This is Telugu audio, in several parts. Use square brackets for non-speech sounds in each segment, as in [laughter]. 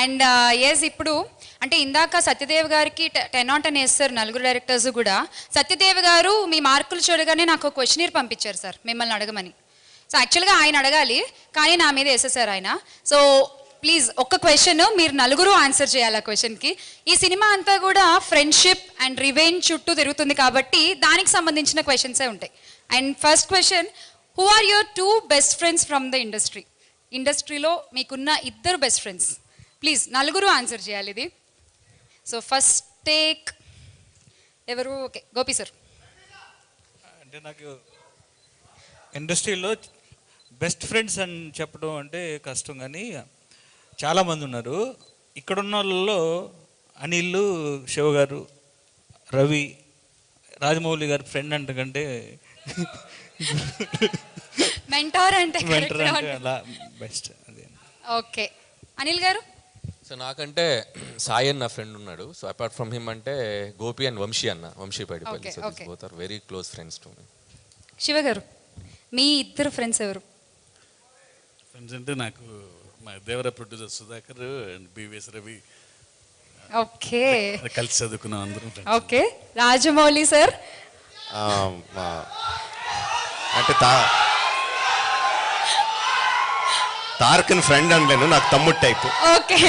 అండ్ ఎస్ uh, ఇప్పుడు అంటే ఇందాక సత్యదేవ్ గారికి టెన్ ఆన్ టెన్ వేస్తారు నలుగురు డైరెక్టర్స్ కూడా. సత్యదేవ్ గారు మీ మార్కులు చూడగానే నాకు క్వశ్చనీర్ పంపించారు సార్ మిమ్మల్ని అడగమని. సో యాక్చువల్గా ఆయన అడగాలి కానీ నా మీద వేసేసారు ఆయన. సో ప్లీజ్ ఒక్క క్వశ్చన్ మీరు నలుగురు ఆన్సర్ చేయాలి ఆ క్వశ్చన్కి ఈ సినిమా అంతా కూడా ఫ్రెండ్షిప్ అండ్ రివెంజ్ చుట్టూ తిరుగుతుంది కాబట్టి దానికి సంబంధించిన క్వశ్చన్సే ఉంటాయి. And first question who are your two best friends from the industry ఇండస్ట్రీలో మీకున్న ఇద్దరు బెస్ట్ ఫ్రెండ్స్ ప్లీజ్ నలుగురు ఆన్సర్ చేయాలి ఇది. సో ఫస్ట్ టేక్ ఎవరు? Okay Gopi sir. అంటే నాకు ఇండస్ట్రీలో బెస్ట్ ఫ్రెండ్స్ అని చెప్పడం అంటే కష్టం కానీ చాలామంది ఉన్నారు. ఇక్కడున్న వాళ్ళలో అనిల్ శివ గారు రవి రాజమౌళి గారి ఫ్రెండ్ అంటే కంటే మెంటార్ అంటే గా అంటే. అలా బెస్ట్ అదే. ఓకే. అనిల్ గారు? సో నాకంటే సాయి అన్న ఫ్రెండ్ ఉన్నాడు. సో అపార్ట్ ఫ్రమ్ హిమ్ అంటే గోపి అండ్ వంశీ అన్న. Vamsi Paidipally so okay. Both are very close friends to me Shiva garu మీ ఇద్దరు ఫ్రెండ్స్ ఎవరు? ఫ్రెండ్స్ అంటే నాకు మా Devara producer Sudhakar and B V S Ravi. Okay. కలిసి చదువుకున్నాం అందరం friends. ఓకే. రాజమౌళి సార్? ఆ, మా- అంటే తా తారకన్ ఫ్రెండ్ అనలేను నాకు తమ్ముడు type. Okay. [laughs]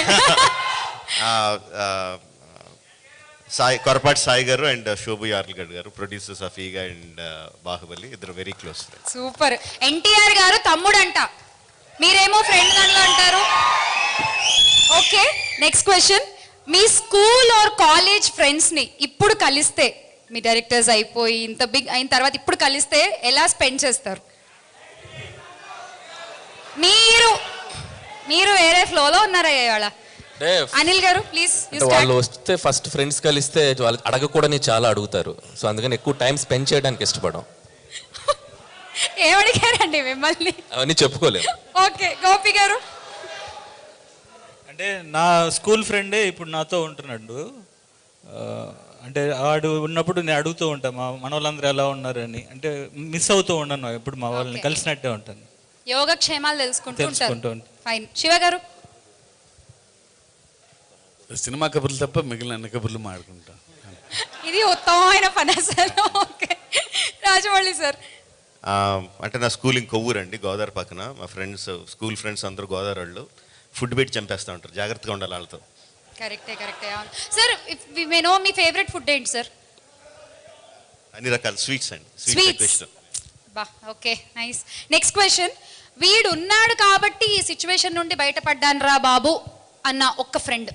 Sai Korrapati Sai garu and Shobu Yarlagadda garu producers of Eega and Baahubali ఇద్దరు very close friends super. N T R garu తమ్ముడు అంట మీరేమో ఫ్రెండ్ దాంట్లో అంటారు. ఓకే నెక్స్ట్ క్వశ్చన్ మీ స్కూల్ ఆర్ కాలేజ్ ఫ్రెండ్స్ని ఇప్పుడు కలిస్తే మీ డైరెక్టర్స్ అయిపోయి ఇంత బిగ్ అయిన తర్వాత ఇప్పుడు కలిస్తే ఎలా స్పెండ్ చేస్తారు మీరు మీరు వేరే ఫ్లోలో ఉన్నారా ఇవాళ. అంటే అనిల్ గారు ప్లీజ్ వాళ్ళు వస్తే ఫస్ట్ ఫ్రెండ్స్ కలిస్తే వాళ్ళు అడగకూడని చాలా అడుగుతారు. సో అందుకని ఎక్కువ టైం స్పెండ్ చేయడానికి ఇష్టపడం [laughs] ఏమడిగారండి మిమ్మల్ని? అవన్నీ చెప్పుకోలేము. ఓకే గోపి గారు. అంటే నా స్కూల్ ఫ్రెండే ఇప్పుడు నాతో ఉంటున్నాడు. అంటే ఆడు ఉన్నప్పుడు నేను అడుగుతూ ఉంటాను మా మన వాళ్ళందరూ ఎలా ఉన్నారని. అంటే మిస్ అవుతూ ఉండను ఎప్పుడు మా వాళ్ళని. కలిసినట్టే ఉంటాను. యోగక్షేమాలు తెలుసుకుంటూ తెలుసుకుంటూ ఉంటారు ఉంటాను. ఫైన్ శివ గారు సినిమా కబుర్లు తప్ప మిగిలిన అన్ని కబుర్లు మాడుకుంటాం ఇది ఉత్తమమైన పని అసలు. ఓకే. రాజమౌళి సార్. అంటే నా స్కూలింగ్ కొవ్వూరండి గోదావరి పక్కన. మా ఫ్రెండ్స్ స్కూల్ ఫ్రెండ్స్ అందరూ గోదావరి వాళ్ళు ఫుడ్ పెట్టి చంపేస్తూ ఉంటారు. జాగ్రత్తగా ఉండాలి వాళ్ళతో. కరెక్టే కరెక్టే. అవును. సార్ మే నో మీ ఫేవరెట్ ఫుడ్ ఏంటి సార్? అన్ని రకాల స్వీట్స్ అండి. స్వీట్స్ ఇష్టం. బా ఓకే. నైస్. నెక్స్ట్ క్వశ్చన్ వీడు ఉన్నాడు కాబట్టి ఈ సిచ్యువేషన్ నుండి బయటపడ్డాను రా బాబు అన్న ఒక్క ఫ్రెండ్.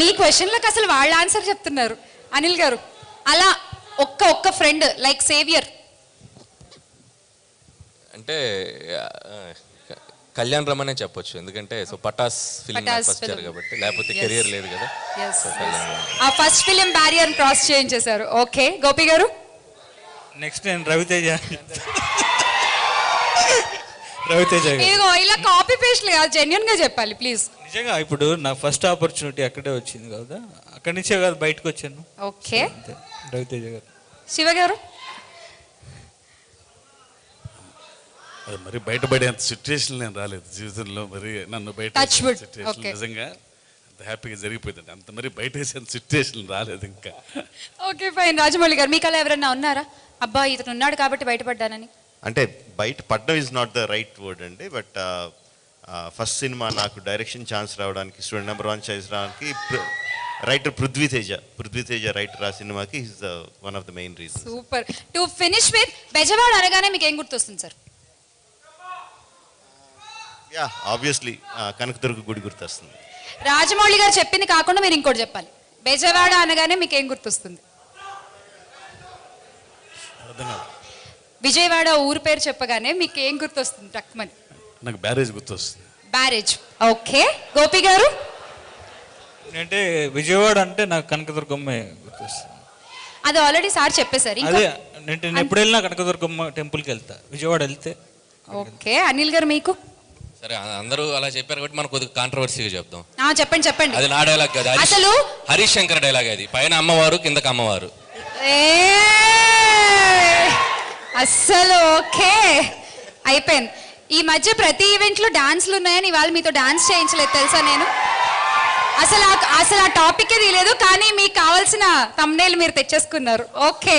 మీ క్వశ్చన్లకు అసలు వాళ్ళ ఆన్సర్ చెప్తున్నారు. అనిల్ గారు అలా ఒక్క ఒక్క ఫ్రెండ్ లైక్ సేవియర్. అంటే కళ్యాణ్ రమనే చెప్పొచ్చు. ఎందుకంటే సో పటాస్ ఫస్ట్ film. కాబట్టి లేకపోతే. కెరియర్ లేదు కదా. ఆ ఫస్ట్ ఫిలిం బ్యారియర్ క్రాస్ చేయించేశారు. ఓకే గోపి గారు? నెక్స్ట్ నేను రవితేజ రవితేజ ఇదిగో ఇలా కాపీ పేస్ట్ లేదు జెన్యున్గా చెప్పాలి ప్లీజ్ నిజంగా ఇప్పుడు నా ఫస్ట్ ఆపర్చునిటీ అక్కడే వచ్చింది కదా అక్కడి నుంచే కదా బయటకు వచ్చాను. ఓకే. రవితేజ గారు. శివ గారు? అది మరి బయటపడేంత సిచ్యువేషన్ నేను రాలేదు జీవితంలో మరి నన్ను బయట. నిజంగా. అంత హ్యాపీగా జరిగిపోయింది అంత మరి బయట వేసేంత సిచ్యువేషన్ రాలేదు ఇంకా. ఓకే ఫైన్ రాజమౌళి గారు మీకు అలా ఎవరైనా ఉన్నారా? అబ్బా ఇతను ఉన్నాడు కాబట్టి బయటపడ్డానని. అంటే బయట పడ్డం is not the right word అండి బట్ ఫస్ట్ సినిమా నాకు డైరెక్షన్ ఛాన్స్ రావడానికి స్టూడెంట్ నెంబర్ వన్ ఛాన్స్ రావడానికి రైటర్ పృథ్వీతేజ పృథ్వీతేజ రైటర్ ఆ సినిమాకి is the one of the main reason super to finish with Bezawada అనగానే మీకు ఏం గుర్తొస్తుంది సార్ యా ఆబ్వియస్లీ కనకదుర్గ గుడి గుర్తొస్తుంది. రాజమౌళి గారు చెప్పింది కాకుండా మీరు ఇంకోటి చెప్పాలి. బెజవాడ అనగానే మీకు ఏం గుర్తొస్తుంది? అర్థం కాదు విజయవాడ ఊరు పేరు చెప్పగానే మీకు ఏం గుర్తొస్తుంది టక్మని నాకు బ్యారేజ్ గుర్తొస్తుంది. బ్యారేజ్. ఓకే. గోపి గారు? అంటే విజయవాడ అంటే నాకు కనకదుర్గమ్మ గుర్తొస్తుంది. అది ఆల్రెడీ సార్ చెప్పేశారు. ఇంకా అదే నేను నేను ఎప్పుడు వెళ్ళినా కనకదుర్గమ్మ టెంపుల్కి వెళ్తా. విజయవాడ వెళ్తే. ఓకే. అనిల్ గారు మీకు? సరే అందరూ అలా చెప్పారు కాబట్టి మనం కొద్దిగా కాంట్రవర్సీగా చెప్దాం. ఆ, చెప్పండి చెప్పండి. అది నా డైలాగ్ కదా అసలు హరీష్ శంకర్ డైలాగ్ అది. పైన అమ్మవారు కిందకి అమ్మవారు! అస్సలు ఓకే. అయిపోయింది. ఈ మధ్య ప్రతి ఈవెంట్లో డాన్స్లు ఉన్నాయని ఇవాళ మీతో డాన్స్ చేయించలేదు తెలుసా నేను? అసలు ఆ- అసలు ఆ టాపిక్ తెలియదు కానీ మీకు కావాల్సిన తమ్నేల్ మీరు తెచ్చేసుకున్నారు. ఓకే.